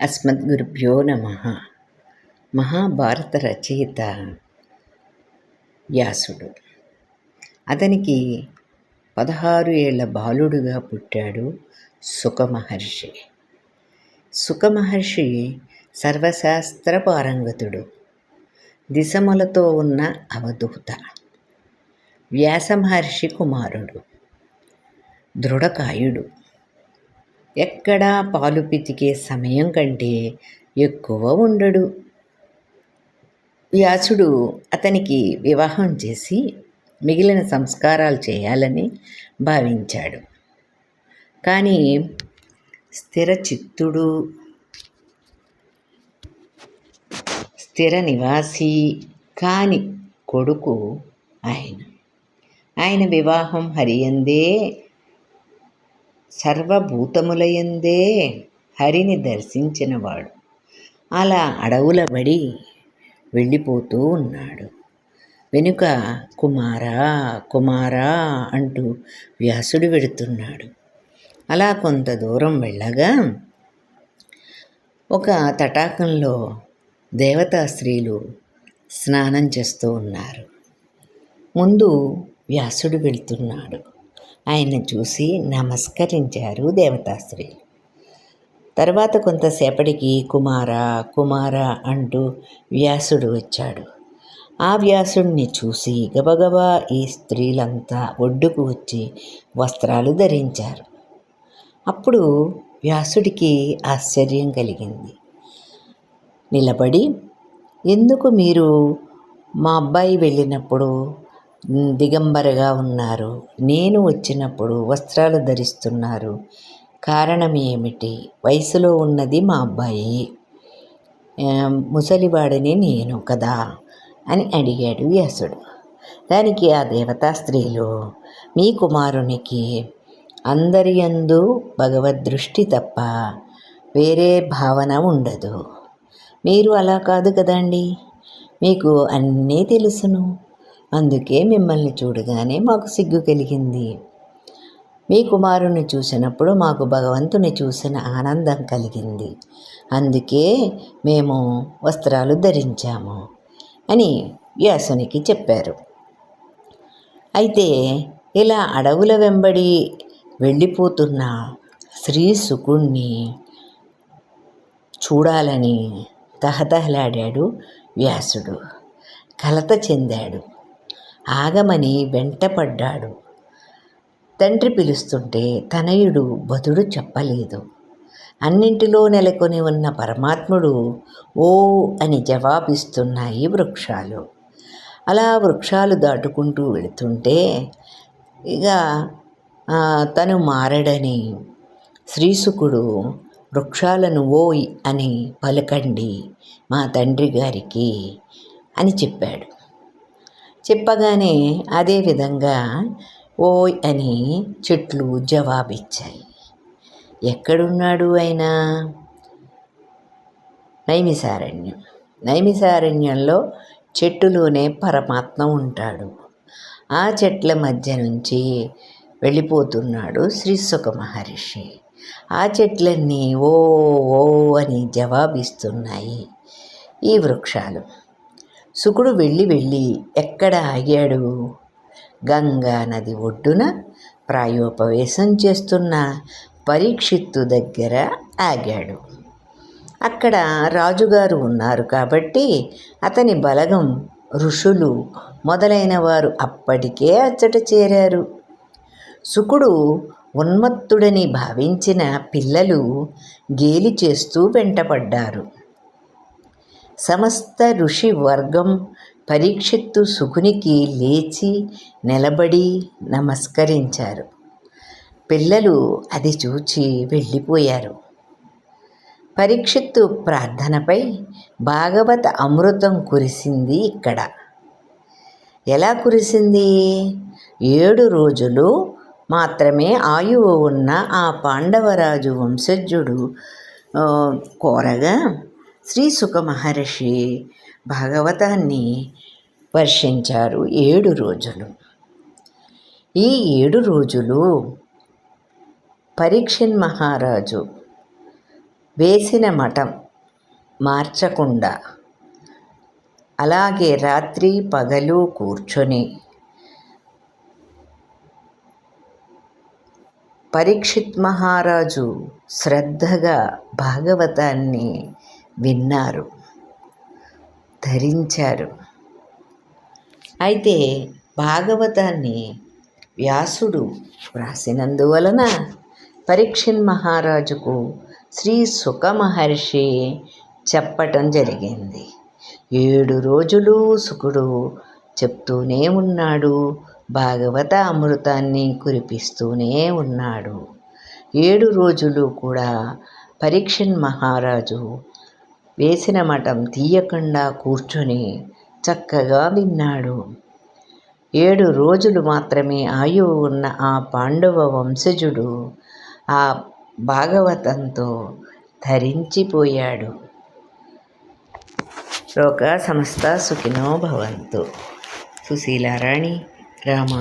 అస్మద్గురుభ్యో నమ. మహాభారత రచయిత వ్యాసుడు. అతనికి పదహారు ఏళ్ళ బాలుడుగా పుట్టాడు సుఖమహర్షి. సుఖమహర్షి సర్వశాస్త్ర పారంగతుడు. దిశములతో ఉన్న అవధూత. వ్యాసమహర్షి కుమారుడు. దృఢకాయుడు. ఎక్కడా పాలు పితికే సమయం కంటే ఎక్కువ ఉండడు. వ్యాసుడు అతనికి వివాహం చేసి మిగిలిన సంస్కారాలు చేయాలని భావించాడు. కానీ స్థిర చిత్తుడు స్థిర నివాసి కాని కొడుకు ఆయన. ఆయన వివాహం హరియందే సర్వభూతములయందే హరిని దర్శించినవాడు. అలా అడవుల బడి వెళ్ళిపోతూ ఉన్నాడు. వెనుక కుమారా కుమారా అంటూ వ్యాసుడు వెడుతున్నాడు. అలా కొంత దూరం వెళ్ళగా ఒక తటాకంలో దేవతా స్త్రీలు స్నానం చేస్తూ ఉన్నారు. ముందు వ్యాసుడు వెళ్తున్నాడు. ఆయన చూసి నమస్కరించారు దేవతాశ్రీలు తర్వాత కొంతసేపటికి కుమార కుమార అంటూ వ్యాసుడు వచ్చాడు. ఆ వ్యాసుడిని చూసి గబగబా ఈ స్త్రీలంతా ఒడ్డుకు వచ్చి వస్త్రాలు ధరించారు. అప్పుడు వ్యాసుడికి ఆశ్చర్యం కలిగింది. నిలబడి ఎందుకు మీరు మా అబ్బాయి వెళ్ళినప్పుడు దిగంబరగా ఉన్నారు. నేను వచ్చినప్పుడు వస్త్రాలు ధరిస్తున్నారు. కారణం ఏమిటి? వయసులో ఉన్నది మా అబ్బాయి. ముసలివాడిని నేను కదా? అని అడిగాడు వ్యాసుడు. దానికి ఆ దేవతా స్త్రీలు మీ కుమారునికి అందరి యందు భగవద్దృష్టి తప్ప వేరే భావన ఉండదు. మీరు అలా కాదు కదండి. మీకు అన్నీ తెలుసును. అందుకే మిమ్మల్ని చూడగానే మాకు సిగ్గు కలిగింది. మీ కుమారుని చూసినప్పుడు మాకు భగవంతుని చూసిన ఆనందం కలిగింది. అందుకే మేము వస్త్రాలు ధరించాము అని వ్యాసునికి చెప్పారు. అయితే ఇలా అడవుల వెంబడి వెళ్ళిపోతున్న శ్రీ సుకుణ్ణి చూడాలని తహతహలాడాడు వ్యాసుడు. కలత చెందాడు. ఆగమని వెంటపడ్డాడు. తండ్రి పిలుస్తుంటే తనయుడు బదుడు చెప్పలేదు. అన్నింటిలో నెలకొని ఉన్న పరమాత్ముడు ఓ అని జవాబిస్తున్నాయి వృక్షాలు. అలా వృక్షాలు దాటుకుంటూ వెళుతుంటే ఇక తను మారడని శ్రీసుకుడు వృక్షాలను ఓయ్ అని పలకండి మా తండ్రి గారికి అని చెప్పాడు. చెప్పగానే అదే విధంగా ఓయ్ అని చెట్లు జవాబిచ్చాయి. ఎక్కడున్నాడు ఆయన? నైమిసారణ్యం. నైమిసారణ్యంలో చెట్టులోనే పరమాత్మ ఉంటాడు. ఆ చెట్ల మధ్య నుంచి వెళ్ళిపోతున్నాడు శ్రీసుఖ మహర్షి. ఆ చెట్లన్నీ ఓ ఓ అని జవాబిస్తున్నాయి ఈ వృక్షాలు. శుకుడు వెళ్ళి వెళ్ళి ఎక్కడ ఆగాడు? గంగా నది ఒడ్డున ప్రాయోపవేశం చేస్తున్న పరీక్షిత్తు దగ్గర ఆగాడు. అక్కడ రాజుగారు ఉన్నారు కాబట్టి అతని బలగం ఋషులు మొదలైన వారు అప్పటికే అచ్చట చేరారు. శుకుడు ఉన్మత్తుడని భావించిన పిల్లలు గేలి చేస్తూ వెంటపడ్డారు. సమస్త ఋషి వర్గం పరీక్షిత్తు సుకునికి లేచి నిలబడి నమస్కరించారు. పిల్లలు అది చూచి వెళ్ళిపోయారు. పరీక్షిత్తు ప్రార్థనపై భాగవత అమృతం కురిసింది ఇక్కడ. ఎలా కురిసింది? ఏడు రోజులు మాత్రమే ఆయువు ఉన్న ఆ పాండవరాజు వంశజుడు కోరగా శ్రీ సుఖ మహర్షి భాగవతాన్ని వర్షించారు ఏడు రోజులు. ఈ ఏడు రోజులు పరీక్షన్ మహారాజు వేసిన మఠం మార్చకుండా అలాగే రాత్రి పగలు కూర్చొని పరీక్షిత్ మహారాజు శ్రద్ధగా భాగవతాన్ని విన్నారు. ధరించారు. అయితే భాగవతాన్ని వ్యాసుడు వ్రాసినందువలన పరీక్షన్ మహారాజుకు శ్రీ సుఖ మహర్షి చెప్పటం జరిగింది. ఏడు రోజులు సుఖుడు చెప్తూనే ఉన్నాడు. భాగవత అమృతాన్ని కురిపిస్తూనే ఉన్నాడు. ఏడు రోజులు కూడా పరీక్షణ్ మహారాజు వేసిన మఠం తీయకుండా కూర్చొని చక్కగా విన్నాడు. ఏడు రోజులు మాత్రమే ఆయువు ఉన్న ఆ పాండవ వంశజుడు ఆ భాగవతంతో ధరించిపోయాడు. లోక సమస్త సుఖినో భవంతు. సుశీలారాణి రామ